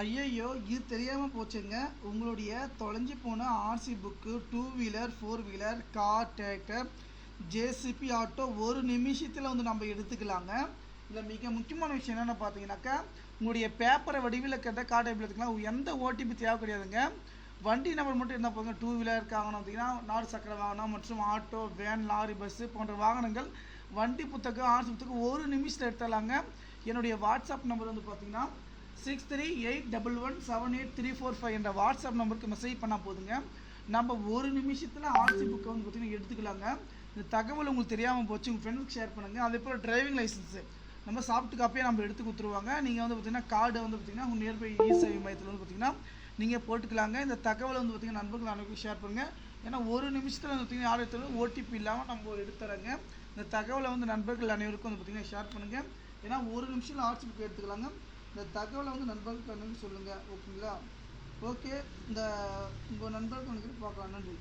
ஐயையோ இது தெரியாமல் போச்சுங்க. உங்களுடைய தொலைஞ்சு போன RC book two wheeler four wheeler car tractor JCB auto ஒரு நிமிஷத்தில் வந்து நம்ம எடுத்துக்கலாங்க. இதில் மிக முக்கியமான விஷயம் என்னென்னு பார்த்தீங்கன்னாக்கா உங்களுடைய பேப்பரை வடிவில் இருக்கிறத கார் டைப்பில் எடுத்துக்கலாம். எந்த ஓடிபி தேவை கிடையாதுங்க. வண்டி நம்பர் மட்டும் இருந்தால் போதுங்க. டூ வீலர் வாகனம் பார்த்தீங்கன்னா நாலு சக்கர வாகனம் மற்றும் ஆட்டோ வேன் லாரி பஸ்ஸு போன்ற வாகனங்கள் வண்டி புத்தகம் ஆர்சி புத்தகம் ஒரு நிமிஷத்தில் எடுத்துடலாங்க. என்னுடைய வாட்ஸ்அப் நம்பர் வந்து பார்த்தீங்கன்னா six three eight double one seven eight three four five என்ற வாட்ஸ்அப் நம்பருக்கு மெசேஜ் பண்ணால் போதுங்க. நம்ம ஒரு நிமிஷத்தில் ஆர்சி புக்கை வந்து பார்த்தீங்கன்னா எடுத்துக்கலாங்க. இந்த தகவல் உங்களுக்கு தெரியாமல் போச்சு உங்கள் ஃப்ரெண்ட்ஸ்க்கு ஷேர் பண்ணுங்கள் அதே போல் டிரைவிங் லைசன்ஸு நம்ம சாஃப்ட் காப்பியே நம்ம எடுத்து கொடுத்துருவாங்க. நீங்கள் வந்து பார்த்தீங்கன்னா கார்டு வந்து பார்த்தீங்கன்னா உங்கள் நியர்பை இ சேவை மையத்தில் வந்து பார்த்தீங்கன்னா நீங்கள் போட்டுக்கலாங்க. இந்த தகவலை வந்து பார்த்தீங்கன்னா நண்பர்கள் அனைவருக்கும் ஷேர் பண்ணுங்கள் ஏன்னா ஒரு நிமிஷத்தில் வந்து பார்த்தீங்கன்னா யார் எடுத்தாலும் ஓடிபி இல்லாமல் நம்ம ஒரு எடுத்துறோங்க. இந்த தகவலை வந்து நண்பர்கள் அனைவருக்கும் வந்து பார்த்தீங்கன்னா ஷேர் பண்ணுங்கள் ஏன்னா ஒரு நிமிஷத்தில் ஆர்சி புக் எடுத்துக்கலாங்க. இந்த தகவலை வந்து நண்பர்களுக்கு சொல்லுங்கள் ஓகேங்களா? ஓகே இந்த உங்கள் நண்பர்களுக்கு பார்க்கலாம். நன்றி.